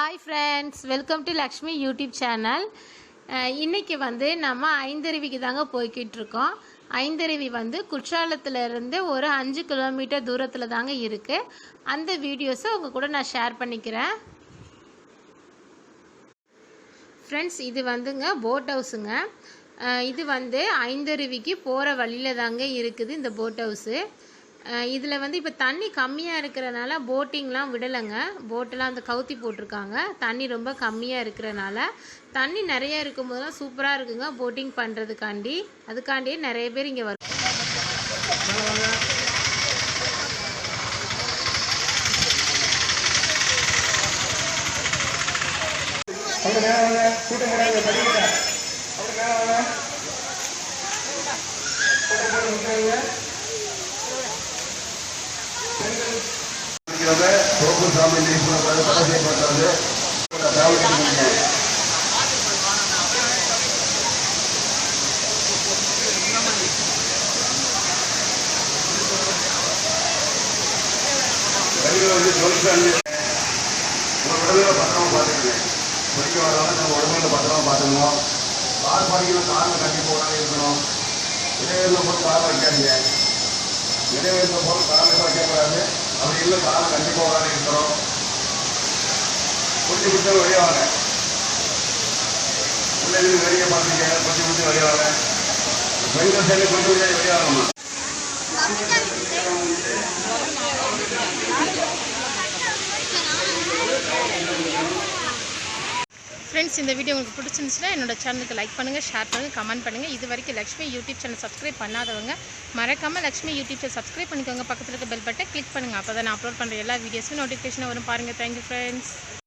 Hi friends welcome to Lakshmi YouTube channel இன்றைக்கி வந்து நம்ம ஐந்தருவிக்கு தாங்க போய்கிட்டு இருக்கோம். ஐந்தருவி வந்து குற்றாலத்துல இருந்து ஒரு அஞ்சு கிலோமீட்டர் தூரத்தில் தாங்க இருக்குது அந்த வீடியோஸை உங்கள் கூட நான் ஷேர் பண்ணிக்கிறேன். ஃப்ரெண்ட்ஸ் இது வந்துங்க போட் ஹவுஸுங்க uh, இது வந்து ஐந்தருவிக்கு போகிற வழியில் தாங்க இருக்குது இந்த போட் ஹவுஸு இதில் வந்து இப்போ தண்ணி கம்மியாக இருக்கிறனால போட்டிங்லாம் விடலைங்க போட்டெல்லாம் அந்த கவுத்தி போட்டிருக்காங்க தண்ணி ரொம்ப கம்மியாக இருக்கிறனால தண்ணி நிறைய இருக்கும்போதெல்லாம் சூப்பராக இருக்குங்க போட்டிங் பண்ணுறதுக்காண்டி அதுக்காண்டியே நிறைய பேர் இங்கே வரும் கூட்டம் போடாங்க சோப்பு சாமி தடை செய்யப்பட்டது வந்து சொல்லிட்டாங்க உங்கள் உடம்புல பத்திரமா பார்த்துக்கங்க. குடிக்க நம்ம உடம்புல பத்திரமா பார்த்துக்கணும். கார் பாடிக்கணும் காரில் கட்டி இருக்கணும். இடைவெளியில் போட்டு கார் வைக்காதீங்க இடைவெளியில் போட்டு காரில் வைக்கக்கூடாது அப்படி இல்லை காரை கட்டி போடாமல் இருக்கிறோம் குட்டி குடிச்சு வெளியே வெளியே பார்த்துருக்கேன் குட்டி குட்டி வெளியே வாங்க. பெண்கள் குட்டி கொஞ்சம் வெளியாகணுமா ஃப்ரெண்ட்ஸ் இந்த வீடியோ உங்களுக்கு பிடிச்சிருந்துச்சுன்னா என்னோட சேனலுக்கு லைக் பண்ணுங்கள் ஷேர் பண்ணுங்கள் கமெண்ட் பண்ணுங்கள் இது வரைக்கும் லக்ஷ்மி யூடியூப் சேனல் சப்ஸ்கிரைப் பண்ணாதவங்க மறக்காமல் லக்ஷ்மி யூடியூப் சேனல் சப்ஸ்கிரைப் பண்ணிக்கோங்க. பக்கத்தில் இருக்க பெல் பட்டை கிளிக் பண்ணுங்கள் அப்போ தான் நான் அப்லோட் பண்ணுற எல்லா வீடியோஸும் நோட்டிஃபிகேஷனாக வரும். பாருங்கள் தேங்க்யூ ஃப்ரெண்ட்ஸ்